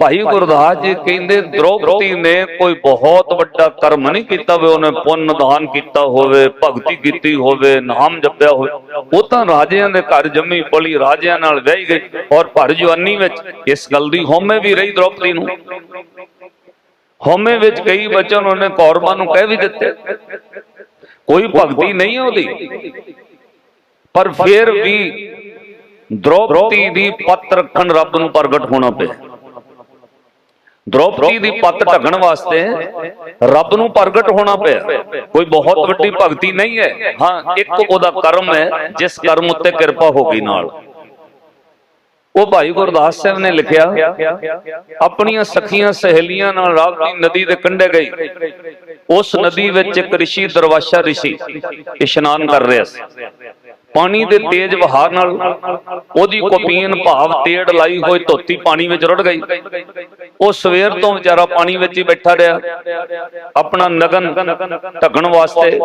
ਭਾਈ ਗੁਰਦਾਸ ਜੀ ਕਹਿੰਦੇ ਦ੍ਰੋਪਦੀ ਨੇ ਕੋਈ ਬਹੁਤ ਵੱਡਾ ਕਰਮ ਨਹੀਂ ਕੀਤਾ ਵੇ ਉਹਨੇ ਪੁੰਨ ਦਾਨ ਕੀਤਾ ਹੋਵੇ ਭਗਤੀ ਕੀਤੀ ਹੋਵੇ ਨਾਮ ਜਪਿਆ ਹੋਵੇ। ਉਹ ਤਾਂ ਰਾਜਿਆਂ ਦੇ ਘਰ ਜੰਮੀ ਪਲੀ ਰਾਜਿਆਂ ਨਾਲ ਵਿਆਹੀ ਗਈ ਔਰ ਭਰ ਜਵਾਨੀ ਵਿੱਚ ਇਸ ਗੱਲ ਦੀ ਹਉਮੈ ਵੀ ਰਹੀ ਦ੍ਰੋਪਦੀ ਨੂੰ। ਹਉਮੈ ਵਿੱਚ ਕਈ ਬਚਨ ਉਹਨੇ ਕੌਰਵਾਂ ਨੂੰ ਕਹਿ ਵੀ ਦਿੱਤੇ। ਕੋਈ ਭਗਤੀ ਨਹੀਂ ਉਹਦੀ। ਪਰ ਫਿਰ ਵੀ ਦ੍ਰੋਪਦੀ ਦੀ ਪੱਤ ਰੱਖਣ ਰੱਬ ਨੂੰ ਪ੍ਰਗਟ ਹੋਣਾ ਪਿਆ। ਦ੍ਰੋਪਦੀ ਦੀ ਪੱਤ ਢੱਕਣ ਵਾਸਤੇ ਰੱਬ ਨੂੰ ਪ੍ਰਗਟ ਹੋਣਾ ਪਿਆ। ਕੋਈ ਬਹੁਤ ਵੱਡੀ ਭਗਤੀ ਨਹੀਂ ਹੈ। ਹਾਂ। ਇੱਕ ਉਹਦਾ ਕਰਮ ਹੈ ਜਿਸ ਕਰਮ ਉੱਤੇ ਕਿਰਪਾ ਹੋ ਗਈ ਨਾਲ। ਉਹ ਭਾਈ ਗੁਰਦਾਸ ਸਾਹਿਬ ਨੇ ਲਿਖਿਆ ਆਪਣੀਆਂ ਸਖੀਆਂ ਸਹੇਲੀਆਂ ਨਾਲ ਰਾਵਤੀ ਨਦੀ ਦੇ ਕੰਢੇ ਗਈ। ਉਸ ਨਦੀ ਵਿੱਚ ਇੱਕ ਰਿਸ਼ੀ ਦਰਵਾਸ਼ਾ ਰਿਸ਼ੀ ਇਸ਼ਨਾਨ ਕਰ ਰਿਹਾ ਸੀ। ਪਾਣੀ ਦੇ ਤੇਜ਼ ਵਹਾਅ ਨਾਲ ਉਹਦੀ ਕੋਪੀਨ ਭਾਵ ਤੇੜ ਲਾਈ ਹੋਈ ਧੋਤੀ ਪਾਣੀ ਵਿੱਚ ਰੁੜ ਗਈ। ਉਹ ਸਵੇਰ ਤੋਂ ਵਿਚਾਰਾ ਪਾਣੀ ਵਿੱਚ ਹੀ ਬੈਠਾ ਰਿਹਾ। ਆਪਣਾ ਨਗਨ ਢੱਕਣ ਵਾਸਤੇ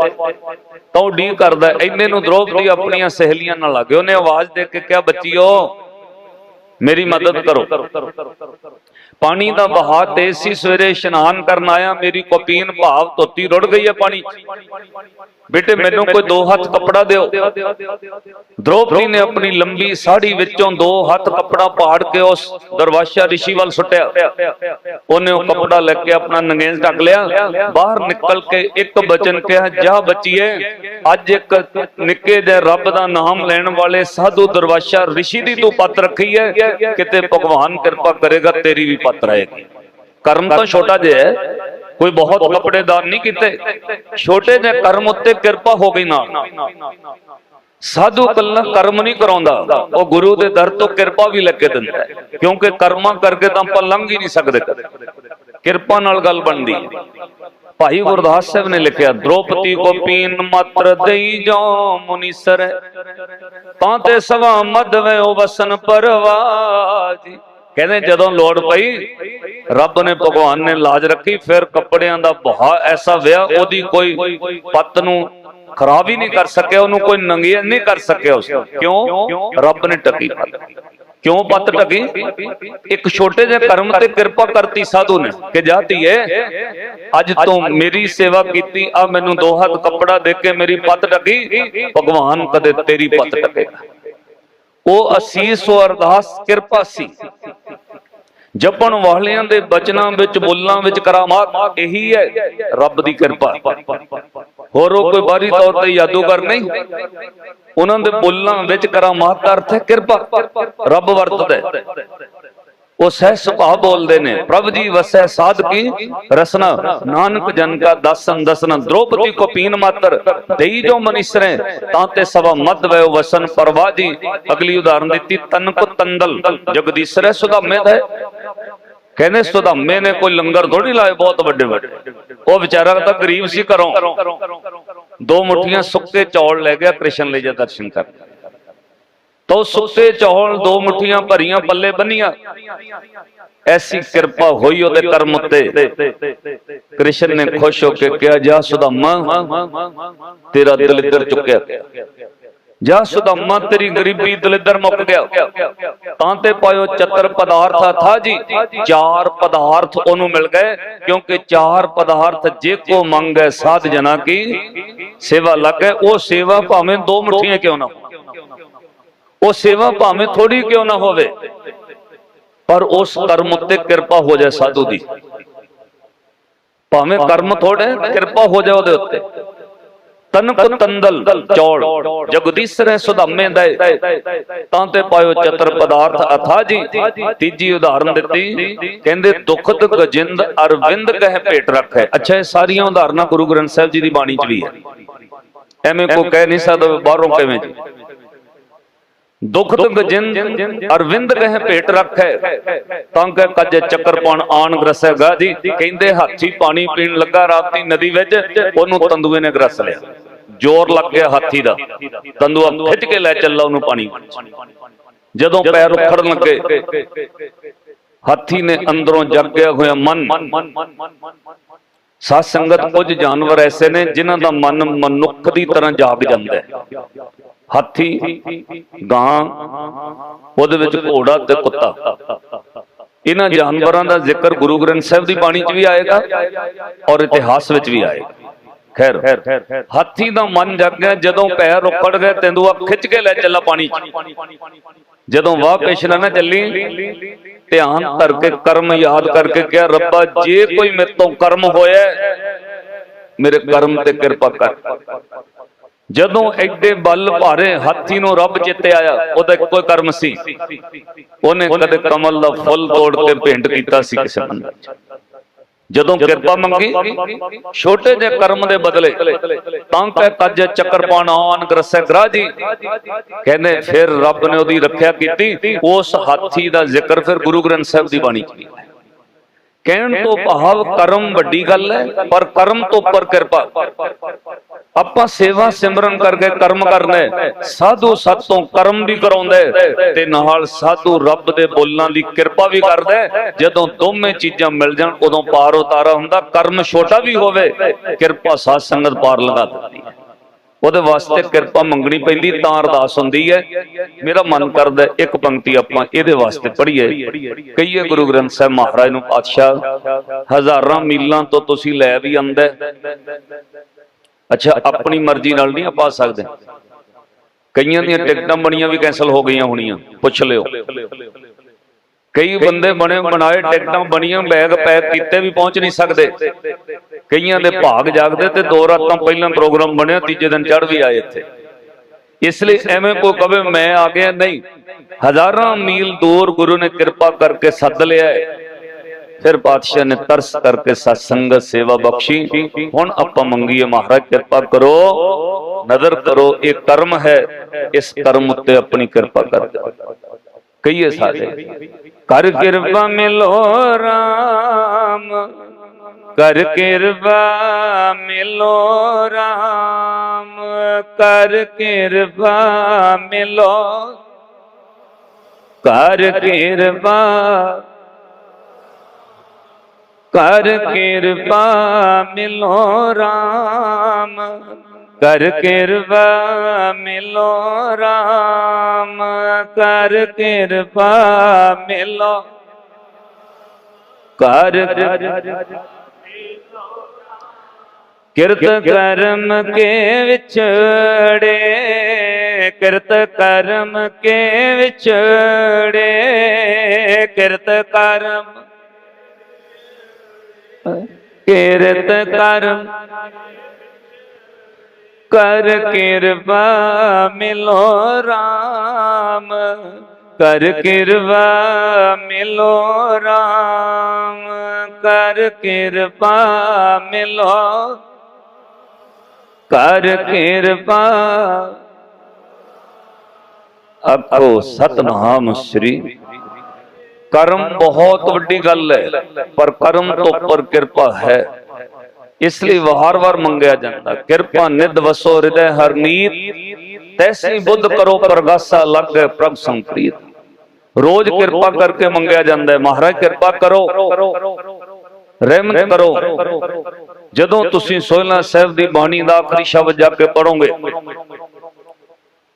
ਤਾਂ ਉਹ ਡੀ ਕਰਦਾ ਇੰਨੇ ਨੂੰ ਦ੍ਰੋਪਦੀ ਆਪਣੀਆਂ ਸਹੇਲੀਆਂ ਨਾਲ ਲੱਗੇ ਉਹਨੇ ਆਵਾਜ਼ ਦੇ ਕੇ ਕਿਹਾ ਬੱਚਿਓ ਮੇਰੀ ਮਦਦ ਕਰੋ। ਪਾਣੀ ਦਾ ਵਹਾਅ ਤੇਜ਼ ਸੀ ਸਵੇਰੇ ਇਸ਼ਨਾਨ ਕਰਨ ਆਇਆ ਮੇਰੀ ਕੋਪੀਨ ਭਾਵ ਧੋਤੀ ਰੁੜ ਗਈ ਹੈ ਪਾਣੀ। ਬੇਟੇ ਮੈਨੂੰ ਕੋਈ ਦੋ ਹੱਥ ਕੱਪੜਾ ਦਿਓ। ਦ੍ਰੋਪਦੀ ਨੇ ਆਪਣੀ ਲੰਬੀ ਸਾੜੀ ਵਿੱਚੋਂ ਦੋ ਹੱਥ ਕੱਪੜਾ ਪਾੜ ਕੇ ਉਸ ਦਰਵਾਸ਼ਾ ਰਿਸ਼ੀ ਵੱਲ ਸੁੱਟਿਆ। ਉਹਨੇ ਉਹ ਕੱਪੜਾ ਲੈ ਕੇ ਆਪਣਾ ਨੰਗੇਜ ਢੱਕ ਲਿਆ। ਬਾਹਰ ਨਿਕਲ ਕੇ ਇੱਕ ਬਚਨ ਕਿਹਾ ਜਾ ਬੱਚੀਏ ਅੱਜ ਇੱਕ ਨਿੱਕੇ ਜਿਹੇ ਰੱਬ ਦਾ ਨਾਮ ਲੈਣ ਵਾਲੇ ਸਾਧੂ ਦਰਵਾਸ਼ਾ ਰਿਸ਼ੀ ਦੀ ਤੂੰ ਪੱਤ ਰੱਖੀ ਹੈ। ਕਿਤੇ ਭਗਵਾਨ ਕਿਰਪਾ ਕਰੇਗਾ ਤੇਰੀ ਵੀ ਪੱਤ ਰਹੇਗੀ ਕਰਮ ਤਾਂ ਛੋਟਾ ਜਿਹਾ ਹੈ। ਕੋਈ ਬਹੁਤ ਕੱਪੜੇ ਨਹੀਂ ਕੀਤੇ। ਛੋਟੇ ਜਿਹੇ ਕਰਮ ਉੱਤੇ ਕਿਰਪਾ ਹੋ ਗਈ ਨਾ। ਸਾਧੂ ਕੱਲਾ ਕਰਮ ਨਹੀਂ ਕਰਾਉਂਦਾ। ਉਹ ਗੁਰੂ ਦੇ ਦਰ ਤੋਂ ਕਿਰਪਾ ਵੀ ਲੈ ਕੇ ਦਿੰਦਾ ਕਿਉਂਕਿ ਕਰਮਾਂ ਕਰਕੇ ਤਾਂ ਆਪਾਂ ਲੰਘ ਹੀ ਨਹੀਂ ਸਕਦੇ। ਕਿਰਪਾ ਨਾਲ ਗੱਲ ਬਣਦੀ ਭਾਈ ਗੁਰਦਾਸ ਸਾਹਿਬ ਨੇ ਲਿਖਿਆ, ਦ੍ਰੋਪਦੀ ਕੋ ਪੀਨ ਮਾਤਰ ਦੇਈ ਜੋ ਮੁਨੀਸਰ ਤਾਂ ਤੇ ਸਵਾ ਮਦ ਉਹ ਵਸਨ ਪਰਵਾਜੀ ਕਹਿੰਦੇ ਜਦੋਂ ਲੋੜ ਪਈ, ਰੱਬ ਨੇ ਭਗਵਾਨ ਨੇ ਲਾਜ ਰੱਖੀ, ਫਿਰ ਕੱਪੜਿਆਂ ਦਾ ਬਹਾ ਐਸਾ ਵਿਆਹ, ਉਹਦੀ ਕੋਈ ਪੱਤ ਨੂੰ ਖਰਾਬ ਹੀ ਨਹੀਂ ਕਰ ਸਕਿਆ, ਉਹਨੂੰ ਕੋਈ ਨੰਗੀਆਂ ਨਹੀਂ ਕਰ ਸਕਿਆ ਉਸ ਕਿਉਂ? ਰੱਬ ਨੇ ਟਕੀ ਪੱਤ। ਕਿਉਂ ਪੱਤ ਟਕੀ? ਇੱਕ ਛੋਟੇ ਜਿਹੇ ਕਰਮ ਤੇ ਕਿਰਪਾ ਕਰਤੀ ਸਾਧੂ ਨੇ ਕਿ ਜਾ ਧੀਏ, ਅੱਜ ਤੋਂ ਮੇਰੀ ਸੇਵਾ ਕੀਤੀ, ਆ ਮੈਨੂੰ ਦੋ ਹੱਥ ਕੱਪੜਾ ਦੇ ਕੇ ਮੇਰੀ ਪੱਤ ਟਕੀ, ਭਗਵਾਨ ਕਦੇ ਤੇਰੀ ਪੱਤ ਟਕੇਗਾ। ਉਹ ਅਸੀਸ ਉਹ ਅਰਦਾਸ ਕਿਰਪਾ ਸੀ। ਜਪਣ ਵਾਲਿਆਂ ਦੇ ਬਚਨਾਂ ਵਿੱਚ, ਬੋਲਾਂ ਵਿੱਚ ਕਰਾਮਾਤ ਇਹੀ ਹੈ ਰੱਬ ਦੀ ਕਿਰਪਾ। ਹੋਰ ਉਹ ਕੋਈ ਬਾਹਰੀ ਤੌਰ ਤੇ ਜਾਦੂਗਰ ਨਹੀਂ। ਉਹਨਾਂ ਦੇ ਬੋਲਾਂ ਵਿੱਚ ਕਰਾਮਾਤ ਦਾ ਅਰਥ ਹੈ ਕਿਰਪਾ। ਰੱਬ ਵਰਤਦਾ ਉਹ ਸਹਿ ਸੁਭਾਅ ਬੋਲਦੇ ਨੇ। ਪ੍ਰਭ ਜੀ ਵਸੈ ਸਾਧ ਕੀ ਰਸਨਾ। ਨਾਨਕ ਜਨ ਕਾ ਦਸਨ ਦਸਨ। ਦ੍ਰੋਪਦੀ ਕੋ ਪੀਨ ਮਾਤਰ। ਦੇਈ ਜੋ ਮਨਿਸਰੇ, ਤਾਂ ਤੇ ਸਵਾ ਮਦ ਵੈ ਵਸਨ। ਪਰਵਾਜੀ ਅਗਲੀ ਉਦਾਹਰਨ ਦਿੱਤੀ, ਤਨ ਕੋ ਤੰਦਲ। ਜਗਦੀਸ਼ਰੇ ਸੁਦਾਮੇ ਦਾ ਕਹਿੰਦੇ ਸੁਦਾਮੇ ਨੇ ਕੋਈ ਲੰਗਰ ਥੋੜੀ ਲਾਏ, ਬਹੁਤ ਵੱਡੇ ਵੱਡੇ। ਉਹ ਵਿਚਾਰਾ ਤਾਂ ਗਰੀਬ ਸੀ ਘਰੋਂ। ਦੋ ਮੁੱਠੀਆਂ ਸੁੱਕੇ ਚੌਲ ਲੈ ਗਿਆ, ਕ੍ਰਿਸ਼ਨ ਲਈ ਜਾ ਦਰਸ਼ਨ ਕਰ ਤੋ ਸੁੱਕੇ ਚੌਲ, ਦੋ ਮੁੱਠੀਆਂ ਭਰੀਆਂ, ਪੱਲੇ ਬੰਨੀਆਂ। ਐਸੀ ਕਿਰਪਾ ਹੋਈ ਉਹਦੇ ਕਰਮ ਉੱਤੇ। ਕ੍ਰਿਸ਼ਨ ਨੇ ਖੁਸ਼ ਹੋ ਕੇ ਕਿਹਾ, ਜਾ ਸੁਦਾਮਾ, ਤੇਰਾ ਦਿਲ ਇੱਧਰ ਚੁੱਕਿਆ। ਜਾ ਸੁਦਾਮਾ ਤੇਰੀ ਗਰੀਬੀ ਦਲਿੱਦਰ ਮੁੱਕ ਗਿਆ। ਤਾਂ ਤੇ ਪਾਇਓ ਚਤਰ ਪਦਾਰਥ ਥਾ ਜੀ। ਚਾਰ ਪਦਾਰਥ ਉਹਨੂੰ ਮਿਲ ਗਏ, ਕਿਉਂਕਿ ਚਾਰ ਪਦਾਰਥ ਜੇ ਕੋ ਮੰਗੈ ਸਾਧ ਜਨਾ ਕੀ ਸੇਵਾ ਲੱਗੇ। ਉਹ ਸੇਵਾ ਭਾਵੇਂ ਦੋ ਮੁੱਠੀਆਂ ਕਿਉਂ ਨਾ ਹੋਣ। ਉਹ ਸੇਵਾ ਭਾਵੇਂ ਥੋੜੀ ਕਿਉਂ ਨਾ ਹੋਵੇ। ਪਰ ਉਸ ਕਰਮ ਉੱਤੇ ਕਿਰਪਾ ਹੋ ਜਾਏ ਸਾਧੂ ਦੀ। ਭਾਵੇਂ ਕਰਮ ਥੋੜੇ ਕਿਰਪਾ ਹੋ ਜਾਏ ਉਹਦੇ ਉੱਤੇ। ਤਨ ਕੋ ਤੰਦਲ ਚੌੜ ਜਗਦੀਸ਼ਰੇ ਸੁਧਾਮੇ ਦਏ। ਤਾਂ ਤੇ ਪਾਇਓ ਚਤਰ ਪਦਾਰਥ ਅਥਾ ਜੀ। ਤੀਜੀ ਉਦਾਹਰਨ ਦਿੱਤੀ। ਕਹਿੰਦੇ ਦੁਖਤ ਗਜਿੰਦ ਅਰਵਿੰਦ ਕਹਿ ਭੇਟ ਰੱਖੇ। ਅੱਛਾ, ਇਹ ਸਾਰੀਆਂ ਉਦਾਹਰਨਾਂ ਗੁਰੂ ਗ੍ਰੰਥ ਸਾਹਿਬ ਜੀ ਦੀ ਬਾਣੀ 'ਚ ਵੀ ਹੈ। ਐਵੇਂ ਕੋ ਕਹਿ ਨਹੀਂ ਸਕਦਾ ਬਾਹਰੋਂ ਕਿਵੇਂ ਜੀ। ਦੁਖਤ ਗਜਿੰਦ ਅਰਵਿੰਦ ਕਹਿ ਭੇਟ ਰੱਖੈ। ਤਾਂ ਕਿ ਕੱਜ ਚੱਕਰ ਪਣ ਆਣ ਗਰਸੇਗਾ ਜੀ ਕਹਿੰਦੇ, ਹਾਥੀ ਪਾਣੀ ਪੀਣ ਲੱਗਾ ਰਾਤੀ ਨਦੀ ਵਿੱਚ। ਉਹਨੂੰ ਤੰਦੂਏ ਨੇ ਗਰਸ ਲਿਆ। ਜ਼ੋਰ ਲੱਗ ਗਿਆ ਹਾਥੀ ਦਾ। ਤੰਦੂਆ ਖਿੱਚ ਕੇ ਲੈ ਚੱਲਾ ਉਹਨੂੰ ਪਾਣੀ ਜਦੋਂ ਪੈਰ ਉਖੜਨ ਲੱਗੇ, ਹਾਥੀ ਨੇ ਅੰਦਰੋਂ ਜਾਗਿਆ ਹੋਇਆ ਮਨ। ਸਾਧ ਸੰਗਤ ਕੁਝ ਜਾਨਵਰ ਐਸੇ ਨੇ ਜਿਨ੍ਹਾਂ ਦਾ ਮਨ ਮਨੁੱਖ ਦੀ ਤਰ੍ਹਾਂ ਜਾਗ ਜਾਂਦਾ ਹੈ। ਹਾਥੀ, ਗਾਂ, ਉਹਦੇ ਵਿੱਚ ਘੋੜਾ ਤੇ ਕੁੱਤਾ। ਇਹਨਾਂ ਜਾਨਵਰਾਂ ਦਾ ਜ਼ਿਕਰ ਗੁਰੂ ਗ੍ਰੰਥ ਸਾਹਿਬ ਦੀ ਬਾਣੀ 'ਚ ਵੀ ਆਏਗਾ ਔਰ ਇਤਿਹਾਸ ਵਿੱਚ ਵੀ ਆਏਗਾ। ਖੈਰ ਹਾਥੀ ਦਾ ਮਨ ਜਗ ਗਿਆ ਜਦੋਂ ਪੈਰ ਰੁਕੜ ਗਏ ਤੇਂਦੂਆ ਖਿੱਚ ਕੇ ਲੈ ਚੱਲਾ ਪਾਣੀ। 'ਚ ਜਦੋਂ ਵਾਹ ਪਿਛਲਾ ਨਾ ਚੱਲੀ ਧਿਆਨ ਧਰ ਕੇ ਕਰਮ ਯਾਦ ਕਰਕੇ ਕਿਹਾ ਰੱਬਾ ਜੇ ਕੋਈ ਮੇਰੇ ਤੋਂ ਕਰਮ ਹੋਇਆ ਮੇਰੇ ਕਰਮ ਤੇ ਕਿਰਪਾ ਕਰ। ਜਦੋਂ ਐਡੇ ਬਲ ਭਾਰੇ ਹਾਥੀ ਨੂੰ ਰੱਬ ਚਿੱਤੇ ਆਇਆ ਉਹਦਾ ਹੀ ਕਰਮ ਸੀ। ਉਹਨੇ ਕਦੇ ਕਮਲ ਦਾ ਫੁੱਲ ਤੋੜ ਕੇ ਭੇਂਟ ਕੀਤਾ ਸੀ ਕਿਸੇ ਬੰਦੇ ਜਦੋਂ ਕਿਰਪਾ ਮੰਗੀ ਛੋਟੇ ਜਿਹੇ ਕਰਮ ਦੇ ਬਦਲੇ ਤਾਂ ਕਹਿ ਕੱਜ ਚੱਕਰ ਆਨ ਗਰਸੈ ਗਰਾਜੀ। ਕਹਿੰਦੇ ਫਿਰ ਰੱਬ ਨੇ ਉਹਦੀ ਰੱਖਿਆ ਕੀਤੀ ਉਸ ਹਾਥੀ ਦਾ ਜ਼ਿਕਰ ਫਿਰ ਗੁਰੂ ਗ੍ਰੰਥ ਸਾਹਿਬ ਦੀ ਬਾਣੀ ਚ ਕਹਿਣ ਤੋਂ ਭਾਵ ਕਰਮ ਵੱਡੀ ਗੱਲ ਹੈ ਪਰ ਕਰਮ ਤੋਂ ਉੱਪਰ ਕਿਰਪਾ। ਆਪਾਂ ਸੇਵਾ ਸਿਮਰਨ ਕਰਕੇ ਕਰਮ ਕਰਨਾ ਸਾਧੂ ਸਤ ਕਰਮ ਵੀ ਕਰਾਉਂਦਾ ਤੇ ਨਾਲ ਸਾਧੂ ਰੱਬ ਦੇ ਬੋਲਾਂ ਦੀ ਕਿਰਪਾ ਵੀ ਕਰਦਾ ਜਦੋਂ ਦੋਵੇਂ ਚੀਜ਼ਾਂ ਮਿਲ ਜਾਣ, ਉਦੋਂ ਪਾਰ ਉਤਾਰਾ ਹੁੰਦਾ। ਕਰਮ ਛੋਟਾ ਵੀ ਹੋਵੇ, ਕਿਰਪਾ ਸਾਧ ਸੰਗਤ ਪਾਰ ਲਗਾ ਦਿੰਦੀ ਹੈ। ਉਹਦੇ ਵਾਸਤੇ ਕਿਰਪਾ ਮੰਗਣੀ ਪੈਂਦੀ, ਤਾਂ ਅਰਦਾਸ ਹੁੰਦੀ ਹੈ। ਮੇਰਾ ਮਨ ਕਰਦਾ ਇੱਕ ਪੰਕਤੀ ਆਪਾਂ ਇਹਦੇ ਵਾਸਤੇ ਪੜ੍ਹੀਏ। ਕਹੀਏ ਗੁਰੂ ਗ੍ਰੰਥ ਸਾਹਿਬ ਮਹਾਰਾਜ ਨੂੰ, ਪਾਤਸ਼ਾਹ, ਹਜ਼ਾਰਾਂ ਮੀਲਾਂ ਤੋਂ ਤੁਸੀਂ ਲੈ ਵੀ ਆਂਦਾ ਅੱਛਾ ਆਪਣੀ ਮਰਜ਼ੀ ਨਾਲ ਨਹੀਂ ਆਪਾਂ ਆ ਸਕਦੇ। ਕਈਆਂ ਦੀਆਂ ਟਿਕਟਾਂ ਬਣੀਆਂ ਵੀ ਕੈਨਸਲ ਹੋ ਗਈਆਂ ਹੋਣੀਆਂ ਪੁੱਛ ਲਿਓ। ਕਈ ਬੰਦੇ ਬਣੇ ਬਣਾਏ ਟਿਕਟਾਂ ਬਣੀਆਂ ਬੈਗ ਪੈਕ ਕੀਤੇ ਵੀ ਪਹੁੰਚ ਨਹੀਂ ਸਕਦੇ। ਕਈਆਂ ਦੇ ਭਾਗ ਜਾਗਦੇ ਤੇ ਦੋ ਰਾਤਾਂ ਪਹਿਲਾਂ ਪ੍ਰੋਗਰਾਮ ਬਣਿਆ ਤੀਜੇ ਦਿਨ ਚੜ ਵੀ ਆਏ ਇੱਥੇ। ਇਸ ਲਈ ਐਵੇਂ ਕੋਈ ਕਵੇ ਮੈਂ ਆ ਗਿਆ ਨਹੀਂ। ਹਜ਼ਾਰਾਂ ਮੀਲ ਦੂਰ ਗੁਰੂ ਨੇ ਕਿਰਪਾ ਕਰਕੇ ਸੱਦ ਲਿਆ ਹੈ। ਫਿਰ ਪਾਤਸ਼ਾਹ ਨੇ ਤਰਸ ਕਰਕੇ ਸਤਸੰਗਤ ਸੇਵਾ ਬਖਸ਼ੀ ਹੁਣ ਆਪਾਂ ਮੰਗੀਏ ਮਹਾਰਾਜ ਕਿਰਪਾ ਕਰੋ ਨਜ਼ਰ ਕਰੋ ਇਹ ਕਰਮ ਹੈ ਇਸ ਕਰਮ ਉੱਤੇ ਆਪਣੀ ਕਿਰਪਾ ਕਰ ਦਿਓ ਕਹੀਏ ਸਾਡੇ ਕਰ ਕਿਰਪਾ ਮਿਲੋ ਰਾਮ ਕਰ ਕਿਰਪਾ ਮਿਲੋ ਰਾਮ ਕਰ ਕਿਰਪਾ ਮਿਲੋ ਕਰ ਕਿਰਪਾ ਕਰ ਕਿਰਪਾ ਮਿਲੋ ਰਾਮ। ਕਰ ਕਿਰਪਾ ਮਿਲੋ ਰਾਮ। ਕਰ ਕਿਰਪਾ ਮਿਲੋ। ਕਰ ਕਿਰਤ ਕਰਮ ਕੇ ਵਿਛੜੇ। ਕਿਰਤ ਕਰਮ ਕੇ ਵਿਛੜੇ। ਕਿਰਤ ਕਰਮ ਕਿਰਤ ਕਰਮ ਕਰ ਕਿਰਪਾ ਮਿਲੋ ਰਾਮ। ਕਰ ਕਿਰਪਾ ਮਿਲੋ ਰਾਮ। ਕਰ ਕਿਰਪਾ ਮਿਲੋ। ਕਰ ਕਿਰਪਾ ਆਖੋ ਸਤਨਾਮ ਸ੍ਰੀ ਕਰਮ ਬਹੁਤ ਵੱਡੀ ਗੱਲ ਹੈ, ਪਰ ਕਰਮ ਤੋਂ ਉੱਪਰ ਕਿਰਪਾ ਹੈ। ਇਸ ਲਈ ਵਾਰ-ਵਾਰ ਮੰਗਿਆ ਜਾਂਦਾ, ਕਿਰਪਾ ਨਿਧ ਵਸੋ, ਹਿਰਦੈ ਹਰ ਤੈਸੀ ਬੁੱਧ ਕਰੋ, ਪ੍ਰਗਾਸਾ ਲੱਗੇ ਪ੍ਰਭ ਸੰਪ੍ਰੀਤ। ਰੋਜ਼ ਕਿਰਪਾ ਕਰਕੇ ਮੰਗਿਆ ਜਾਂਦਾ ਹੈ, ਮਹਾਰਾਜ ਕਿਰਪਾ ਕਰੋ। ਰਹਿਮਤ ਕਰੋ। ਜਦੋਂ ਤੁਸੀਂ ਸੋਹਿਲਾ ਸਾਹਿਬ ਦੀ ਬਾਣੀ ਦਾ ਆਖਰੀ ਸ਼ਬਦ ਜਾ ਕੇ ਪੜੋਗੇ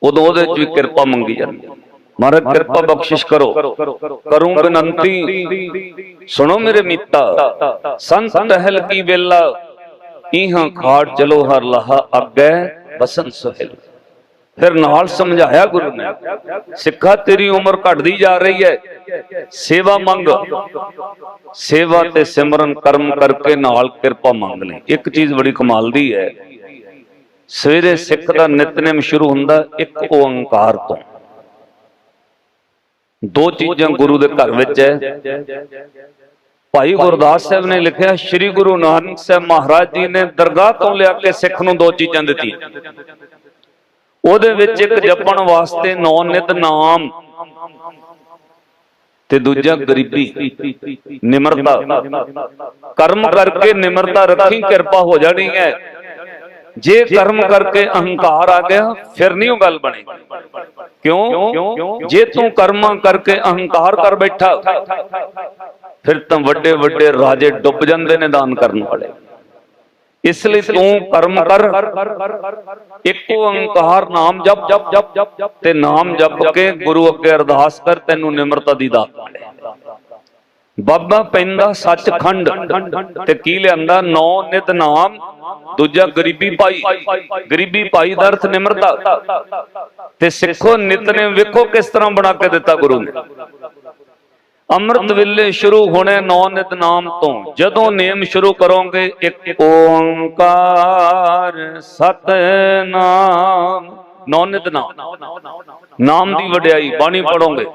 ਉਦੋਂ ਉਹਦੇ ਚ ਵੀ ਕਿਰਪਾ ਮੰਗੀ ਜਾਂਦੀ ਹੈ। ਮਹਾਰਾਜ ਕਿਰਪਾ ਬਖਸ਼ਿਸ਼ ਕਰੋ। ਕਰੂੰ ਬੇਨੰਤੀ ਸੁਣੋ ਮੇਰੇ ਮੀਤਾ, ਸੰਤ ਟਹਿਲ ਕੀ ਵੇਲਾ ਇਹਾਂ ਖਾੜ ਚਲੋ ਹਰ ਲਹਾ ਅੱਗੇ ਬਸਨ ਸੁਹਿਲ। ਫਿਰ ਨਾਲ ਸਮਝਾਇਆ ਗੁਰੂ ਨੇ, ਸਿੱਖਾ ਤੇਰੀ ਉਮਰ ਘਟਦੀ ਜਾ ਰਹੀ ਹੈ, ਸੇਵਾ ਮੰਗ। ਸੇਵਾ ਤੇ ਸਿਮਰਨ ਕਰਮ ਕਰਕੇ ਨਾਲ ਕਿਰਪਾ ਮੰਗ ਲੈ ਇੱਕ ਚੀਜ਼ ਬੜੀ ਕਮਾਲ ਦੀ ਹੈ, ਸਵੇਰੇ ਸਿੱਖ ਦਾ ਨਿਤਨੇਮ ਸ਼ੁਰੂ ਹੁੰਦਾ ਇੱਕ ਓੰਕਾਰ ਤੋਂ। ਦੋ ਚੀਜ਼ਾਂ ਗੁਰੂ ਦੇ ਘਰ ਵਿੱਚ ਹੈ। ਭਾਈ ਗੁਰਦਾਸ ਸਾਹਿਬ ਨੇ ਲਿਖਿਆ ਸ੍ਰੀ ਗੁਰੂ ਨਾਨਕ ਸਾਹਿਬ ਮਹਾਰਾਜ ਜੀ ਨੇ ਦਰਗਾਹ ਤੋਂ ਲਿਆ ਕੇ ਸਿੱਖ ਨੂੰ ਦੋ ਚੀਜ਼ਾਂ ਦਿੱਤੀਆਂ। ਉਹਦੇ ਵਿੱਚ ਇੱਕ ਜਪਣ ਵਾਸਤੇ ਨੌ ਨਿਤ ਨਾਮ ਤੇ ਦੂਜਾ ਗਰੀਬੀ ਨਿਮਰਤਾ। ਕਰਮ ਕਰਕੇ ਨਿਮਰਤਾ ਰੱਖੀ ਕਿਰਪਾ ਹੋ ਜਾਣੀ ਹੈ। ਜੇ ਕਰਮ ਕਰਕੇ ਅਹੰਕਾਰ ਆ ਗਿਆ ਫਿਰ ਨਹੀਂ ਉਹ ਗੱਲ ਬਣੇਗੀ ਕਿਉਂ? ਜੇ ਤੂੰ ਕਰਮਾਂ ਕਰਕੇ ਅਹੰਕਾਰ ਕਰ ਬੈਠਾ ਫਿਰ ਤਾਂ ਵੱਡੇ ਵੱਡੇ ਰਾਜੇ ਡੁੱਬ ਜਾਂਦੇ ਨੇ ਦਾਨ ਕਰਨ ਵਾਲੇ। ਇਸ ਲਈ ਤੂੰ ਕਰਮ ਕਰ। ਇੱਕੋ ਓੰਕਾਰ ਨਾਮ ਜਪ ਤੇ ਨਾਮ ਜਪ ਕੇ ਗੁਰੂ ਅੱਗੇ ਅਰਦਾਸ ਕਰ ਤੈਨੂੰ ਨਿਮਰਤਾ ਦੀ ਦਾਤ ਮਿਲੇ। ਬਾਬਾ ਪੈਂਦਾ ਸੱਚਖੰਡ। ਤੇ ਕੀ ਲਿਆਂਦਾ? ਨੌ ਨਿਤ ਨਾਮ, ਦੂਜਾ ਗਰੀਬੀ ਪਾਈ ਗਰੀਬੀ ਪਾਈ ਦਾ ਅਰਥ ਨਿਮਰਤਾ। ਤੇ ਸਿੱਖੋ ਨਿਤਨੇਮ ਵੇਖੋ ਕਿਸ ਤਰ੍ਹਾਂ ਬਣਾ ਕੇ ਦਿੱਤਾ ਗੁਰੂ। ਨੇ ਅੰਮ੍ਰਿਤ ਵੇਲੇ ਸ਼ੁਰੂ ਹੋਣੇ ਨੌ ਨਿਤ ਨਾਮ ਤੋਂ। ਜਦੋਂ ਨੇਮ ਸ਼ੁਰੂ ਕਰੋਗੇ, ਇੱਕ ਓੰਕਾਰ ਸਤਨਾਮ। ਨੌ ਨਿਤ ਨਾਮ। ਨਾਮ ਦੀ ਵਡਿਆਈ ਬਾਣੀ ਪੜੋਗੇ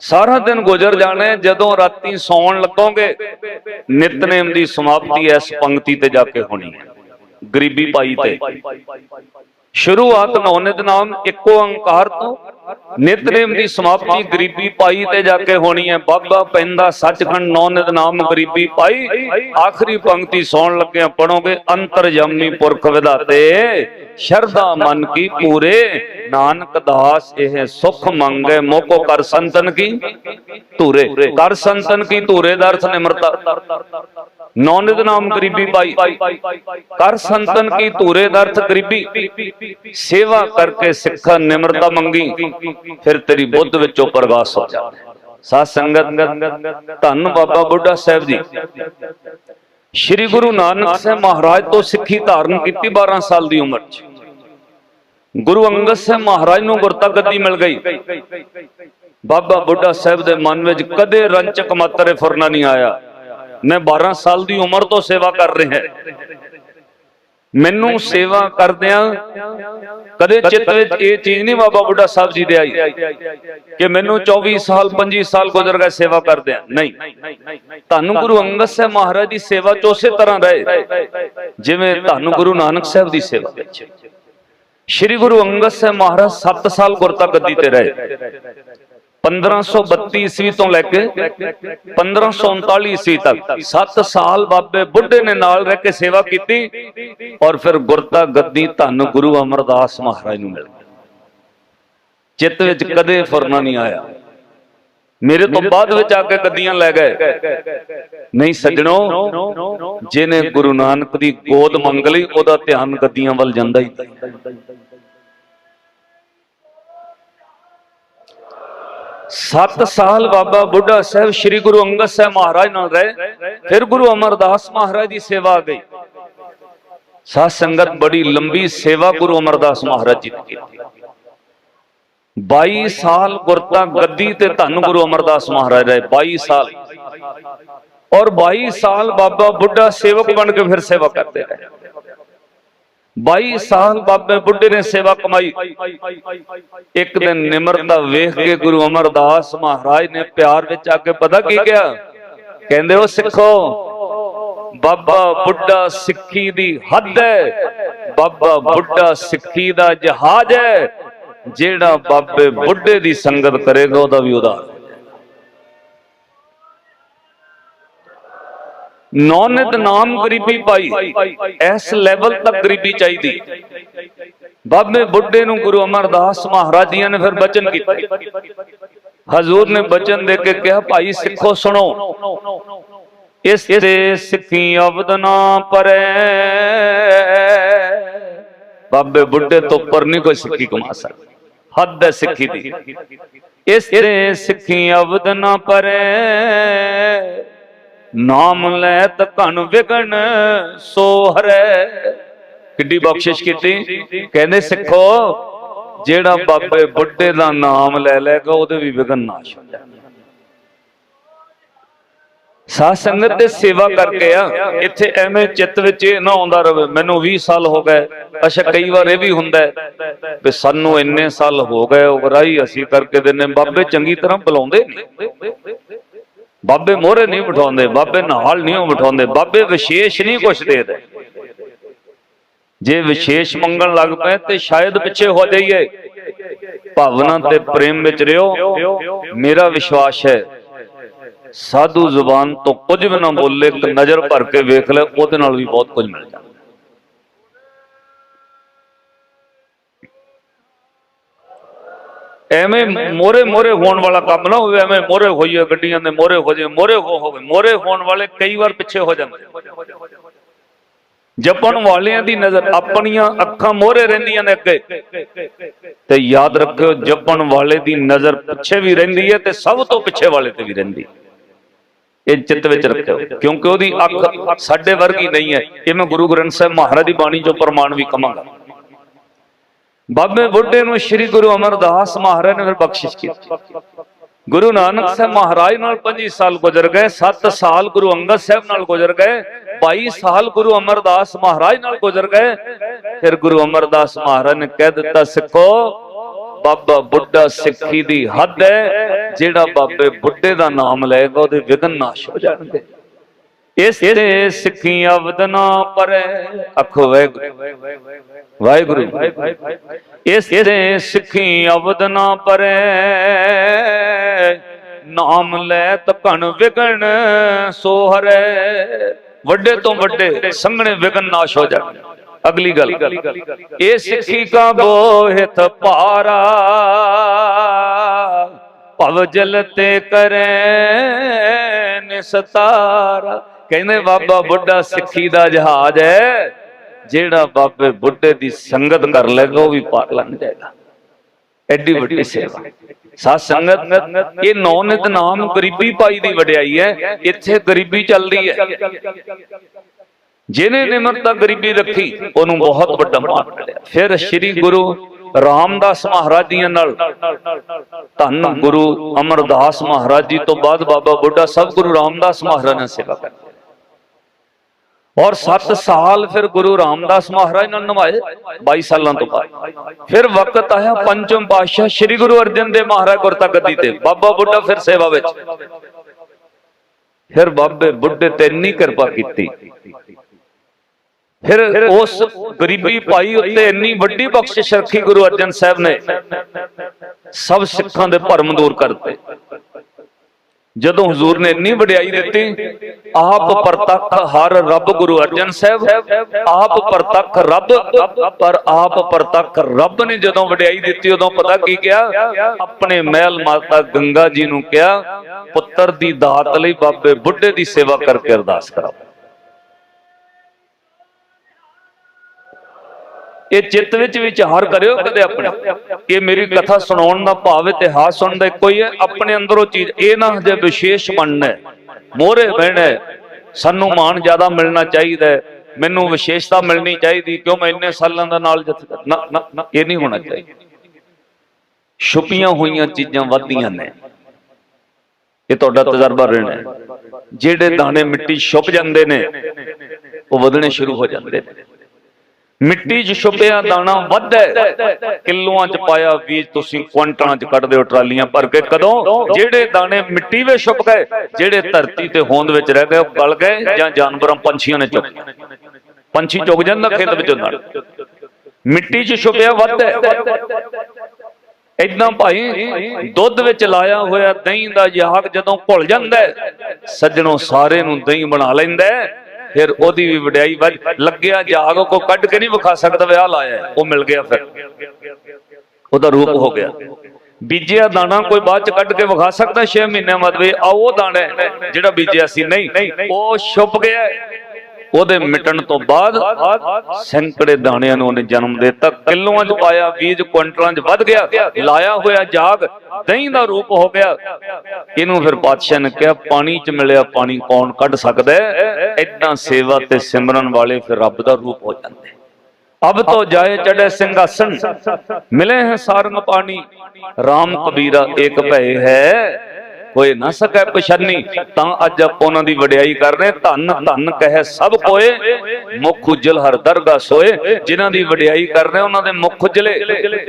ਸਾਰਾ ਦਿਨ ਗੁਜ਼ਰ ਜਾਣਾ ਜਦੋਂ ਰਾਤੀ ਸੌਣ ਲੱਗੋਗੇ, ਨਿਤਨੇਮ ਦੀ ਸਮਾਪਤੀ ਇਸ ਪੰਕਤੀ ਤੇ ਜਾ ਕੇ ਹੋਣੀ ਹੈ। ਗਰੀਬੀ ਪਾਈ ਤੇ। ਸ਼ੁਰੂਆਤ ਨੌ ਨਿਤ ਨਾਮ ਇੱਕੋ ਓੰਕਾਰ ਤੋਂ, ਨਿਤਨੇਮ ਦੀ ਸਮਾਪਤੀ ਗਰੀਬੀ ਪਾਈ ਤੇ ਜਾ ਕੇ ਹੋਣੀ ਹੈ। ਬਾਬਾ ਪੈਂਦਾ ਸੱਚਖੰਡ ਨੌ ਨਾਮ ਗਰੀਬੀ ਪਾਈ। ਆਖਰੀ ਪੰਕਤੀ ਸੌਣ ਲੱਗਿਆ ਪੜੋਗੇ ਅੰਤਰਜਾਮੀ ਪੁਰਖ ਵਿਧਾਤੇ। ਸ਼ਰਧਾ ਮਨ ਕੀ ਪੂਰੇ, ਨਾਨਕ ਦਾਸ ਇਹ ਸੁਖ ਮੰਗੇ। ਮੋਕੋ ਕਰ ਸੰਤਨ ਕੀ? ਧੂਰੇ। ਕਰ ਸੰਤਨ ਕੀ? ਧੂਰੇ ਦਰਸ ਅਰਥ ਨਿਮਰਤਾ। ਨੌ ਨਾਮ ਗਰੀਬੀ ਪਾਈ। ਕਰ ਸੰਤਨ ਕੀ ਧੂਰੇ ਦਾ ਗਰੀਬੀ। ਸੇਵਾ ਕਰਕੇ ਸਿੱਖਾ ਨਿਮਰਤਾ ਮੰਗੀ। ਫਿਰ ਤੇਰੀ ਬੁੱਧ ਵਿੱਚੋਂ ਪ੍ਰਗਾਸ ਹੋ ਜਾਂਦਾ। ਸਾਧ ਸੰਗਤ, ਧੰਨ ਬਾਬਾ ਬੁੱਢਾ ਸਾਹਿਬ ਜੀ। ਸ੍ਰੀ ਗੁਰੂ ਨਾਨਕ ਸਾਹਿਬ ਮਹਾਰਾਜ ਤੋਂ ਸਿੱਖੀ ਧਾਰਨ ਕੀਤੀ 12 ਸਾਲ ਦੀ ਉਮਰ 'ਚ। ਗੁਰੂ ਅੰਗਦ ਸਾਹਿਬ ਮਹਾਰਾਜ ਨੂੰ ਗੁਰਤਾ ਗੱਦੀ ਮਿਲ ਗਈ। ਬਾਬਾ ਬੁੱਢਾ ਸਾਹਿਬ ਦੇ ਮਨ ਵਿੱਚ ਕਦੇ ਰੰਚਕ ਮਾਤਰੇ ਫੁਰਨਾ ਨਹੀਂ ਆਇਆ। ਮੈਂ 12 ਸਾਲ ਦੀ ਉਮਰ ਤੋਂ ਸੇਵਾ ਕਰ ਰਿਹਾ। ਮੈਨੂੰ ਸੇਵਾ ਕਰਦਿਆਂ ਕਦੇ ਚਿੱਤ ਵਿੱਚ ਇਹ ਚੀਜ਼ ਨਹੀਂ ਬਾਬਾ ਬੁੱਢਾ ਸਾਹਿਬ ਜੀ ਦੇ ਆਈ ਕਿ ਮੈਨੂੰ 24 ਸਾਲ 25 ਸਾਲ ਗੁਜ਼ਰ ਗਏ ਸੇਵਾ ਕਰਦਿਆਂ। ਨਹੀਂ। ਧੰਨ ਗੁਰੂ ਅੰਗਦ ਸਾਹਿਬ ਮਹਾਰਾਜ ਦੀ ਸੇਵਾ ਚ ਉਸੇ ਤਰ੍ਹਾਂ ਰਹੇ। ਜਿਵੇਂ ਤੁਹਾਨੂੰ ਗੁਰੂ ਨਾਨਕ ਸਾਹਿਬ ਦੀ ਸੇਵਾ ਵਿੱਚ। ਸ੍ਰੀ ਗੁਰੂ ਅੰਗਦ ਸਾਹਿਬ ਮਹਾਰਾਜ 7 ਸਾਲ ਗੁਰਤਾ ਗੱਦੀ ਤੇ ਰਹੇ। 1532 ਈਸਵੀ ਤੋਂ ਲੈ ਕੇ 1539 ਈਸਵੀ ਤੱਕ। 7 ਸਾਲ ਬਾਬੇ ਬੁੱਢੇ ਨੇ ਨਾਲ ਰਹਿ ਕੇ ਸੇਵਾ ਕੀਤੀ ਔਰ ਫਿਰ ਗੁਰਤਾ ਗੱਦੀ ਧੰਨ ਗੁਰੂ ਅਮਰਦਾਸ ਮਹਾਰਾਜ ਨੂੰ ਮਿਲ ਗਈ। ਚਿੱਤ ਵਿੱਚ ਕਦੇ ਫੁਰਨਾ ਨਹੀਂ ਆਇਆ। ਮੇਰੇ ਤੋਂ ਬਾਅਦ ਵਿੱਚ ਆ ਕੇ ਗੱਦੀਆਂ ਲੈ ਗਏ। ਨਹੀਂ ਸੱਜਣੋ, ਜਿਹਨੇ ਗੁਰੂ ਨਾਨਕ ਦੀ ਗੋਦ ਮੰਗ ਲਈ, ਉਹਦਾ ਧਿਆਨ ਗੱਦੀਆਂ ਵੱਲ ਜਾਂਦਾ ਹੀ। ਸੱਤ ਸਾਲ ਬਾਬਾ ਬੁੱਢਾ ਸਾਹਿਬ ਸ੍ਰੀ ਗੁਰੂ ਅੰਗਦ ਸਾਹਿਬ ਮਹਾਰਾਜ ਨਾਲ ਰਹੇ। ਫਿਰ ਗੁਰੂ ਅਮਰਦਾਸ ਮਹਾਰਾਜ ਦੀ ਸੇਵਾ ਆ ਗਈ। ਸਾਧ ਸੰਗਤ ਬੜੀ ਲੰਬੀ ਸੇਵਾ ਗੁਰੂ ਅਮਰਦਾਸ ਮਹਾਰਾਜ ਜੀ ਦੀ ਕੀਤੀ। 22 ਸਾਲ ਗੁਰਤਾ ਗੱਦੀ ਤੇ ਧੰਨ ਗੁਰੂ ਅਮਰਦਾਸ ਮਹਾਰਾਜ ਰਹੇ 22 ਸਾਲ। ਔਰ 22 ਸਾਲ ਬਾਬਾ ਬੁੱਢਾ ਸੇਵਕ ਬਣ ਕੇ ਫਿਰ ਸੇਵਾ ਕਰਦੇ ਰਹੇ। 22 ਸਾਲ ਬਾਬੇ ਬੁੱਢੇ ਨੇ ਸੇਵਾ ਕਮਾਈ। ਇੱਕ ਦਿਨ ਨਿਮਰਤਾ ਵੇਖ ਕੇ ਗੁਰੂ ਅਮਰਦਾਸ ਮਹਾਰਾਜ ਨੇ ਪਿਆਰ ਵਿੱਚ ਆ ਕੇ ਪਤਾ ਕੀ ਕਿਹਾ? ਕਹਿੰਦੇ ਉਹ ਸਿੱਖੋ। ਬਾਬਾ ਬੁੱਢਾ ਸਿੱਖੀ ਦੀ ਹੱਦ ਹੈ। ਬਾਬਾ ਬੁੱਢਾ ਸਿੱਖੀ ਦਾ ਜਹਾਜ਼ ਹੈ। ਜਿਹੜਾ ਬਾਬੇ ਬੁੱਢੇ ਦੀ ਸੰਗਤ ਕਰੇਗਾ ਉਹਦਾ ਵੀ ਉਦਾਰ ਨੌਨਿਤ ਨਾਮ ਗਰੀਬੀ ਪਾਈ, ਇਸ ਲੈਵਲ ਤੱਕ ਗਰੀਬੀ ਚਾਹੀਦੀ। ਬਾਬੇ ਬੁੱਢੇ ਨੂੰ ਗੁਰੂ ਅਮਰਦਾਸ ਮਹਾਰਾਜ ਜੀ ਨੇ ਫਿਰ ਬਚਨ ਕੀਤੇ। ਹਜ਼ੂਰ ਨੇ ਬਚਨ ਦੇ ਕੇ ਕਿਹਾ, ਭਾਈ ਸਿੱਖੋ, ਸੁਣੋ। ਇਸ ਤੇ ਸਿੱਖੀ ਅਬਦ ਨਾ ਪਰੇ। ਬਾਬੇ ਬੁੱਢੇ ਤੋਂ ਉੱਪਰ ਨਹੀਂ ਕੋਈ ਸਿੱਖੀ ਕਮਾ ਸਕਦਾ। ਹੱਦ ਹੈ ਸਿੱਖੀ ਦੀ। ਇਸ ਤੇ ਸਿੱਖੀ ਅਵਦ ਨਾ ਪਰੇ। ਨਾਮ ਲੈ ਤ ਘਣ ਵਿਗਣ ਸੋ ਹਰੈ ਕਿੱਡੀ ਬਖਸ਼ਿਸ਼ ਕੀਤੀ। ਕਹਿੰਦੇ ਸਿੱਖੋ ਜਿਹੜਾ ਬਾਬੇ ਬੁੱਢੇ ਦਾ ਨਾਮ ਲੈ ਲੈਗਾ ਉਹਦੇ ਵੀ ਵਿਗਨ ਨਾਸ਼ ਹੋ ਜਾਣਗੇ। ਸਾਧ ਸੰਗਤ ਦੇ ਸੇਵਾ ਕਰਕੇ ਆ ਇੱਥੇ ਐਵੇਂ ਚਿੱਤ ਵਿੱਚ ਇਹ ਨਾ ਆਉਂਦਾ ਰਵੇ ਮੈਨੂੰ 20 ਸਾਲ ਹੋ ਗਏ। ਅੱਛਾ ਕਈ ਵਾਰ ਇਹ ਵੀ ਹੁੰਦਾ ਹੈ ਵੀ ਸਾਨੂੰ ਇੰਨੇ ਸਾਲ ਹੋ ਗਏ ਉਗਰਾਈ ਅਸੀਂ ਕਰਕੇ ਦਿੰਨੇ ਬਾਬੇ ਚੰਗੀ ਤਰ੍ਹਾਂ ਬੁਲਾਉਂਦੇ ਨਹੀਂ। ਬਾਬੇ ਮੋਹਰੇ ਨਹੀਂ ਬਿਠਾਉਂਦੇ, ਬਾਬੇ ਨਾਲ ਨਹੀਂ ਬਿਠਾਉਂਦੇ, ਬਾਬੇ ਵਿਸ਼ੇਸ਼ ਨਹੀਂ ਕੁਛ ਦੇ ਜੇ ਵਿਸ਼ੇਸ਼ ਮੰਗਣ ਲੱਗ ਪਏ ਤੇ ਸ਼ਾਇਦ ਪਿੱਛੇ ਹੋ ਜਾਈਏ। ਭਾਵਨਾ ਤੇ ਪ੍ਰੇਮ ਵਿੱਚ ਰਿਓ। ਮੇਰਾ ਵਿਸ਼ਵਾਸ ਹੈ, ਸਾਧੂ ਜ਼ੁਬਾਨ ਤੋਂ ਕੁਝ ਵੀ ਨਾ ਬੋਲੇ, ਇੱਕ ਨਜ਼ਰ ਭਰ ਕੇ ਵੇਖ ਲੈ, ਉਹਦੇ ਨਾਲ ਵੀ ਬਹੁਤ ਕੁਝ ਮਿਲ ਜਾਂਦਾ। ਐਵੇਂ ਮੋਰੇ ਮੋਰੇ ਹੋਣ ਵਾਲਾ ਕੰਮ ਨਾ ਹੋਵੇ, ਐਵੇਂ ਮੋਰੇ ਹੋਈਏ ਗੱਡੀਆਂ ਦੇ ਮੋਰੇ ਹੋ ਜੇ ਮੋਰੇ ਹੋ ਹੋਵੇ ਮੋਰੇ ਹੋਣ ਵਾਲੇ ਕਈ ਵਾਰ ਪਿੱਛੇ ਹੋ ਜਾਂਦੇ ਜਪਣ ਵਾਲਿਆਂ ਦੀ ਨਜ਼ਰ, ਆਪਣੀਆਂ ਅੱਖਾਂ ਮੋਰੇ ਰਹਿੰਦੀਆਂ ਨੇ ਅੱਗੇ, ਤੇ ਯਾਦ ਰੱਖਿਓ ਜਪਣ ਵਾਲੇ ਦੀ ਨਜ਼ਰ ਪਿੱਛੇ ਵੀ ਰਹਿੰਦੀ ਹੈ, ਤੇ ਸਭ ਤੋਂ ਪਿੱਛੇ ਵਾਲੇ ਤੇ ਵੀ ਰਹਿੰਦੀ ਇਹ ਚਿੱਤ ਵਿੱਚ ਰੱਖਿਓ, ਕਿਉਂਕਿ ਉਹਦੀ ਅੱਖ ਸਾਡੇ ਵਰਗੀ ਨਹੀਂ ਹੈ। ਇਹ ਮੈਂ ਗੁਰੂ ਗ੍ਰੰਥ ਸਾਹਿਬ ਮਹਾਰਾਜ ਦੀ ਬਾਣੀ ਚੋਂ ਪ੍ਰਮਾਣ ਵੀ ਕਮਾਂਗਾ ਬਾਬੇ ਬੁੱਢੇ ਨੂੰ ਸ੍ਰੀ ਗੁਰੂ ਅਮਰਦਾਸ ਮਹਾਰਾਜ ਨੇ ਫਿਰ ਬਖਸ਼ਿਸ਼ ਕੀਤੀ। ਗੁਰੂ ਨਾਨਕ ਸਾਹਿਬ ਮਹਾਰਾਜ ਨਾਲ 25 ਸਾਲ ਗੁਜ਼ਰ ਗਏ 7 ਸਾਲ ਗੁਰੂ ਅੰਗਦ ਸਾਹਿਬ ਨਾਲ ਗੁਜ਼ਰ ਗਏ 22 ਸਾਲ ਗੁਰੂ ਅਮਰਦਾਸ ਮਹਾਰਾਜ ਨਾਲ ਗੁਜ਼ਰ ਗਏ। ਫਿਰ ਗੁਰੂ ਅਮਰਦਾਸ ਮਹਾਰਾਜ ਨੇ ਕਹਿ ਦਿੱਤਾ, ਸਿੱਖੋ, ਬਾਬਾ ਬੁੱਢਾ ਸਿੱਖੀ ਦੀ ਹੱਦ ਹੈ, ਜਿਹੜਾ ਬਾਬੇ ਬੁੱਢੇ ਦਾ ਨਾਮ ਲਏਗਾ, ਉਹਦੇ ਵਿਗਨ ਨਾਸ਼ ਹੋ ਜਾਣਗੇ। ਇਸ ਤੇ ਸਿੱਖੀ ਅਵਦਨਾ ਪਰੈ ਅਖੋ ਵਾਹਿਗੁਰੂ ਇਸ ਤੇ ਸਿੱਖੀ ਅਵਦਨਾ ਪਰੈ ਨਾਮ ਲੈ ਤਕਣ ਵਿਗਣ ਸੋਹਰੈ ਵੱਡੇ ਤੋਂ ਵੱਡੇ ਸੰਘਣੇ ਵਿਗਨ ਨਾਸ਼ ਹੋ ਜਾਣ। ਅਗਲੀ ਗੱਲ, ਇਹ ਸਿੱਖੀ ਕਾ ਬੋਹਿਤ ਪਾਰਾ ਭਵ ਜਲ ਤੇ ਕਰੈ ਨਿਸਤਾਰਾ। ਕਹਿੰਦੇ ਬਾਬਾ ਬੁੱਢਾ ਸਿੱਖੀ ਦਾ ਜਹਾਜ਼ ਹੈ ਜਿਹੜਾ ਬਾਬੇ ਬੁੱਢੇ ਦੀ ਸੰਗਤ ਕਰ ਲੇਗਾ ਉਹ ਵੀ ਪਾਰ ਲੰਘ ਜਾਏਗਾ। ਐਡੀ ਵੱਡੀ ਸੇਵਾ। ਸਾਧ ਸੰਗਤ ਇਹ ਨੌ ਨਿਤ ਨਾਮ ਗਰੀਬੀ ਪਾਈ ਦੀ ਵਡਿਆਈ ਹੈ ਇੱਥੇ ਗਰੀਬੀ ਚੱਲਦੀ ਹੈ। ਜਿਹਨੇ ਨਿਮਰਤਾ ਗਰੀਬੀ ਰੱਖੀ ਉਹਨੂੰ ਬਹੁਤ ਵੱਡਾ ਮਾਣ ਮਿਲਿਆ। ਫਿਰ ਸ੍ਰੀ ਗੁਰੂ ਰਾਮਦਾਸ ਮਹਾਰਾਜ ਜੀਆਂ ਨਾਲ ਧੰਨ ਗੁਰੂ ਅਮਰਦਾਸ ਮਹਾਰਾਜ ਜੀ ਤੋਂ ਬਾਅਦ ਬਾਬਾ ਬੁੱਢਾ ਸਭ ਗੁਰੂ ਰਾਮਦਾਸ ਮਹਾਰਾਜ ਨੇ ਸੇਵਾ ਕੀਤੀ ਔਰ 7 ਸਾਲ ਫਿਰ ਗੁਰੂ ਰਾਮਦਾਸ ਮਹਾਰਾਜ ਨਾਲ ਨਿਭਾਏ 22 ਸਾਲਾਂ ਤੋਂ ਬਾਅਦ। ਫਿਰ ਵਕਤ ਆਇਆ ਪੰਚਮ ਪਾਤਸ਼ਾਹ ਸ੍ਰੀ ਗੁਰੂ ਅਰਜਨ ਦੇਵ ਮਹਾਰਾਜ ਗੁਰਤਗੱਦੀ ਤੇ, ਬਾਬਾ ਬੁੱਢਾ ਫਿਰ ਸੇਵਾ ਵਿੱਚ। ਫਿਰ ਬਾਬੇ ਬੁੱਢੇ ਤੇ ਇੰਨੀ ਕਿਰਪਾ ਕੀਤੀ। ਫਿਰ ਉਸ ਗਰੀਬੀ ਭਾਈ ਉੱਤੇ ਇੰਨੀ ਵੱਡੀ ਬਖਸ਼ਿਸ਼ ਰੱਖੀ ਗੁਰੂ ਅਰਜਨ ਸਾਹਿਬ ਨੇ, ਸਭ ਸਿੱਖਾਂ ਦੇ ਭਰਮ ਦੂਰ ਕਰਤੇ। ਜਦੋਂ ਹਜ਼ੂਰ ਨੇ ਇੰਨੀ ਵਡਿਆਈ ਦਿੱਤੀ, ਆਪ ਪ੍ਰਤੱਖ ਹਰ ਰੱਬ ਗੁਰੂ ਅਰਜਨ ਸਾਹਿਬ, ਆਪ ਪ੍ਰਤੱਖ ਰੱਬ, ਪਰ ਆਪ ਪ੍ਰਤੱਖ ਰੱਬ ਨੇ ਜਦੋਂ ਵਡਿਆਈ ਦਿੱਤੀ, ਉਦੋਂ ਪਤਾ ਕੀ ਕਿਹਾ? ਆਪਣੇ ਮਹਿਲ ਮਾਤਾ ਗੰਗਾ ਜੀ ਨੂੰ ਕਿਹਾ, ਪੁੱਤਰ ਦੀ ਦਾਤ ਲਈ ਬਾਬੇ ਬੁੱਢੇ ਦੀ ਸੇਵਾ ਕਰਕੇ ਅਰਦਾਸ ਕਰਾਓ। ਇਹ ਚਿੱਤ ਵਿੱਚ ਵਿਚਾਰ ਕਰਿਓ ਕਦੇ ਆਪਣੇ। ਇਹ ਮੇਰੀ ਕਥਾ ਸੁਣਾਉਣ ਦਾ ਭਾਵ ਇਤਿਹਾਸ ਸੁਣਨ ਦਾ ਇੱਕੋ ਹੀ ਹੈ, ਆਪਣੇ ਅੰਦਰੋਂ ਚੀਜ਼, ਇਹ ਨਾ ਹਜੇ ਵਿਸ਼ੇਸ਼ ਬਣਨਾ ਮੋਹਰੇ ਬਹਿਣਾ ਸਾਨੂੰ ਮਾਣ ਜ਼ਿਆਦਾ ਮਿਲਣਾ ਚਾਹੀਦਾ ਮੈਨੂੰ ਵਿਸ਼ੇਸ਼ਤਾ ਮਿਲਣੀ ਚਾਹੀਦੀ, ਕਿਉਂ ਮੈਂ ਇੰਨੇ ਸਾਲਾਂ ਦਾ ਨਾਲ ਇਹ ਨਹੀਂ ਹੋਣਾ ਚਾਹੀਦਾ। ਛੁਪੀਆਂ ਹੋਈਆਂ ਚੀਜ਼ਾਂ ਵੱਧਦੀਆਂ ਨੇ। ਇਹ ਤੁਹਾਡਾ ਤਜਰਬਾ ਰਹਿਣਾ ਜਿਹੜੇ ਦਾਣੇ ਮਿੱਟੀ ਛੁਪ ਜਾਂਦੇ ਨੇ, ਉਹ ਵਧਣੇ ਸ਼ੁਰੂ ਹੋ ਜਾਂਦੇ ਨੇ। ਮਿੱਟੀ 'ਚ ਛੁਪਿਆ ਦਾਣਾ ਵੱਧਦਾ ਹੈ। ਕਿਲੋਆਂ 'ਚ ਪਾਇਆ ਬੀਜ ਤੁਸੀਂ ਕੁਇੰਟਲਾਂ 'ਚ ਕੱਢਦੇ ਹੋ ਟਰਾਲੀਆਂ ਭਰ ਕੇ। ਕਦੋਂ? ਜਿਹੜੇ ਦਾਣੇ ਮਿੱਟੀ ਵਿੱਚ ਛੁਪ ਗਏ ਜਿਹੜੇ ਧਰਤੀ ਤੇ ਹੋਂਦ ਵਿੱਚ ਰਹਿ ਗਏ ਉਹ ਗਲ ਗਏ ਜਾਂ ਜਾਨਵਰਾਂ ਪੰਛੀਆਂ ਨੇ ਚੁੱਕ ਪੰਛੀ ਚੁੱਕ ਜਾਂਦਾ ਖੇਤ ਵਿੱਚੋਂ ਨਾਲ। ਮਿੱਟੀ 'ਚ ਛੁਪਿਆ ਵੱਧਦਾ ਹੈ। ਇਦਾਂ ਭਾਈ ਦੁੱਧ ਵਿੱਚ ਲਾਇਆ ਹੋਇਆ ਦਹੀਂ ਦਾ ਯਾਗ ਜਦੋਂ ਭੁੱਲ ਜਾਂਦਾ ਹੈ, ਸੱਜਣੋਂ ਸਾਰੇ ਨੂੰ ਦਹੀਂ ਬਣਾ ਲੈਂਦਾ ਫਿਰ ਉਹਦੀ ਵੀ ਵਡਿਆਈ ਵੱਜ ਲੱਗਿਆ, ਜਾਗ ਕੋ ਕੱਢ ਕੇ ਨਹੀਂ ਵਿਖਾ ਸਕਦਾ ਵਿਆਹ ਲਾਇਆ ਉਹ ਮਿਲ ਗਿਆ ਫਿਰ। ਉਹਦਾ ਰੂਪ ਹੋ ਗਿਆ। ਬੀਜਿਆ ਦਾਣਾ ਕੋਈ ਬਾਅਦ ਚ ਕੱਢ ਕੇ ਵਿਖਾ ਸਕਦਾ 6 ਮਹੀਨਿਆਂ ਬਾਅਦ ਵੀ ਆ ਉਹ ਦਾਣਾ ਜਿਹੜਾ ਬੀਜਿਆ ਸੀ। ਨਹੀਂ, ਉਹ ਛੁਪ ਗਿਆ ਉਹਦੇ ਮਿਟਣ ਤੋਂ ਬਾਅਦ ਸੈਂਕੜੇ ਦਾਣਿਆਂ ਨੂੰ ਉਹਨੇ ਜਨਮ ਦਿੱਤਾ, ਕਿਲੋਆਂ 'ਚ ਪਾਇਆ ਬੀਜ ਕੁਇੰਟਲਾਂ 'ਚ ਵੱਧ ਗਿਆ, ਲਾਇਆ ਹੋਇਆ ਜਾਗ, ਦਹੀਂ ਦਾ ਰੂਪ ਹੋ ਗਿਆ। ਇਹਨੂੰ ਫਿਰ ਪਾਤਸ਼ਾਹ ਨੇ ਕਿਹਾ, ਪਾਣੀ 'ਚ ਮਿਲਿਆ ਪਾਣੀ ਕੌਣ ਕੱਢ ਸਕਦਾ ਹੈ? ਸੇਵਾ ਤੇ ਸਿਮਰਨ ਵਾਲੇ ਫਿਰ ਰੱਬ ਦਾ ਰੂਪ ਹੋ ਜਾਂਦੇ। ਅਬ ਤੋ ਜਾਏ ਚੜੇ ਸਿੰਘਾਸਨ ਮਿਲੇ ਹੈ ਸਾਰੰਗ ਪਾਣੀ। RAM ਕਬੀਰਾ ਏਕ ਭੈ ਹੈ ਕੋਈ ਨਾ ਸਕੈ ਪਛਾਨੀ, ਤਾਂ ਅੱਜ ਆਪਾਂ ਉਹਨਾਂ ਦੀ ਵਡਿਆਈ ਕਰ ਰਹੇ ਧੰਨ ਧੰਨ ਕਹੇ ਸਭ ਕੋਏ, ਮੁਖ ਉਜਲ ਹਰ ਦਰਗਾ ਸੋਏ। ਜਿਨ੍ਹਾਂ ਦੀ ਵਡਿਆਈ ਕਰ ਰਹੇ ਉਹਨਾਂ ਦੇ ਮੁਖ ਉਜਲੇ।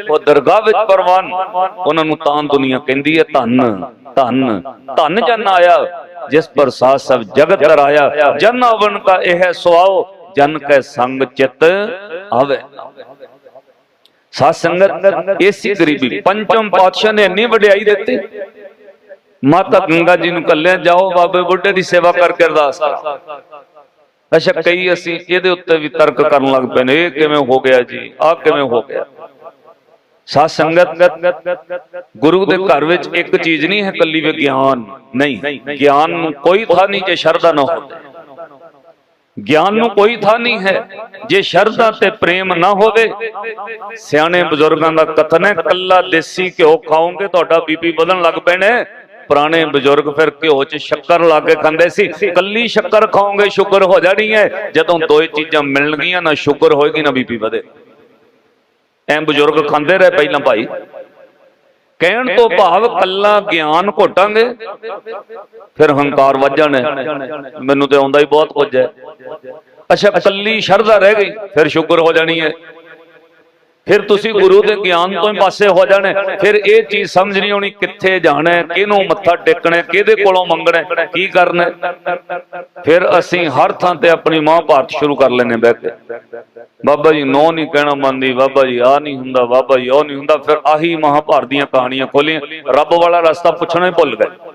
ਉਹ ਦਰਗਾਹ ਵਿੱਚ ਪਰਵਾਨ, ਉਹਨਾਂ ਨੂੰ ਤਾਂ ਦੁਨੀਆ ਕਹਿੰਦੀ ਹੈ ਧੰਨ ਧੰਨ। ਧੰਨ ਜਨ ਆਇਆ, ਜਿਸ ਪਰ ਸਾਥ ਸਭ ਜਗਤ ਕਰਾਇਆ ਜਨ ਆਵਣ ਕਾ ਇਹ ਹੈ ਸੁਆਓ, ਜਨ ਕੈ ਸੰਗ ਚਿਤ ਆਵੇ। ਸਾਧ ਸੰਗਤ ਇਸੀ ਗਰੀਬੀ ਪੰਚਮ ਪਾਤਸ਼ਾਹ ਨੇ ਇੰਨੀ ਵਡਿਆਈ ਦਿੱਤੀ। ਮਾਤਾ ਗੰਗਾ ਜੀ ਨੂੰ ਕੱਲਿਆ ਜਾਓ ਬਾਬੇ ਬੁੱਢੇ ਦੀ ਸੇਵਾ ਕਰਕੇ ਅਰਦਾਸ ਕਰੋ ਅੱਛਾ ਕਈ ਅਸੀਂ ਇਹਦੇ ਉੱਤੇ ਵੀ ਤਰਕ ਕਰਨ ਲੱਗ ਪਏ ਨੇ। ਇਹ ਕਿਵੇਂ ਹੋ ਗਿਆ ਜੀ? ਆਹ ਕਿਵੇਂ ਹੋ ਗਿਆ? ਸਾਧ ਸੰਗਤ ਗੁਰੂ ਦੇ ਘਰ ਵਿੱਚ ਇੱਕ ਚੀਜ਼ ਨਹੀਂ ਹੈ ਕੱਲੀ ਵਿਗਿਆਨ ਨਹੀਂ ਗਿਆਨ ਨੂੰ ਕੋਈ ਥਾਂ ਨਹੀਂ ਜੇ ਸ਼ਰਧਾ ਨਾ ਹੋਵੇ। ਗਿਆਨ ਨੂੰ ਕੋਈ ਥਾਂ ਨਹੀਂ ਹੈ ਜੇ ਸ਼ਰਧਾ ਤੇ ਪ੍ਰੇਮ ਨਾ ਹੋਵੇ। ਸਿਆਣੇ ਬਜ਼ੁਰਗਾਂ ਦਾ ਕਥਨ ਹੈ ਕੱਲਾ ਦੇਸੀ ਘਿਓ ਖਾਓਗੇ ਤੁਹਾਡਾ ਬੀਪੀ ਵਧਣ ਲੱਗ ਪੈਣਾ। ਪੁਰਾਣੇ ਬਜ਼ੁਰਗ ਫਿਰ ਘਿਓ 'ਚ ਸ਼ੱਕਰ ਲਾ ਕੇ ਖਾਂਦੇ ਸੀ। ਕੱਲੀ ਸ਼ੱਕਰ ਖਾਓਗੇ ਸ਼ੂਗਰ ਹੋ ਜਾਣੀ ਹੈ। ਜਦੋਂ ਦੋ ਚੀਜ਼ਾਂ ਮਿਲਣਗੀਆਂ, ਨਾ ਸ਼ੂਗਰ ਹੋਏਗੀ, ਨਾ ਬੀਪੀ ਵਧੇ। ਐਂ ਬਜ਼ੁਰਗ ਖਾਂਦੇ ਰਹੇ ਪਹਿਲਾਂ ਭਾਈ। ਕਹਿਣ ਤੋਂ ਭਾਵ ਕੱਲਾ ਗਿਆਨ ਘੋਟਾਂਗੇ, ਫਿਰ ਹੰਕਾਰ ਵੱਜ ਜਾਣਾ ਮੈਨੂੰ ਤੇ ਆਉਂਦਾ ਹੀ ਬਹੁਤ ਕੁਝ ਹੈ। ਅੱਛਾ, ਕੱਲੀ ਸ਼ਰਧਾ ਰਹਿ ਗਈ, ਫਿਰ ਸ਼ੁਕਰ ਹੋ ਜਾਣੀ ਹੈ। ਫਿਰ ਤੁਸੀਂ ਗੁਰੂ ਦੇ ਗਿਆਨ ਤੋਂ ਹੀ ਪਾਸੇ ਹੋ ਜਾਣੇ। ਫਿਰ ਇਹ ਚੀਜ਼ ਸਮਝ ਨਹੀਂ ਆਉਣੀ ਕਿੱਥੇ ਜਾਣਾ ਕਿਹਨੂੰ ਮੱਥਾ ਟੇਕਣਾ ਕਿਹਦੇ ਕੋਲੋਂ ਮੰਗਣਾ ਕੀ ਕਰਨਾ ਫਿਰ ਅਸੀਂ ਹਰ ਥਾਂ ਤੇ ਆਪਣੀ ਮਹਾਭਾਰਤ ਸ਼ੁਰੂ ਕਰ ਲੈਨੇ ਬਹਿ ਕੇ। ਬਾਬਾ ਜੀ, ਨੋ ਨਹੀਂ ਕਹਿਣਾ ਮੰਨਦੀ, ਬਾਬਾ ਜੀ ਆ ਨਹੀਂ ਹੁੰਦਾ, ਬਾਬਾ ਜੀ, ਉਹ ਨਹੀਂ ਹੁੰਦਾ। ਫਿਰ ਆਹੀ ਮਹਾਭਾਰਤ ਦੀਆਂ ਕਹਾਣੀਆਂ ਖੋਲੀਆਂ। ਰੱਬ ਵਾਲਾ ਰਸਤਾ ਪੁੱਛਣਾ ਹੀ ਭੁੱਲ ਗਏ।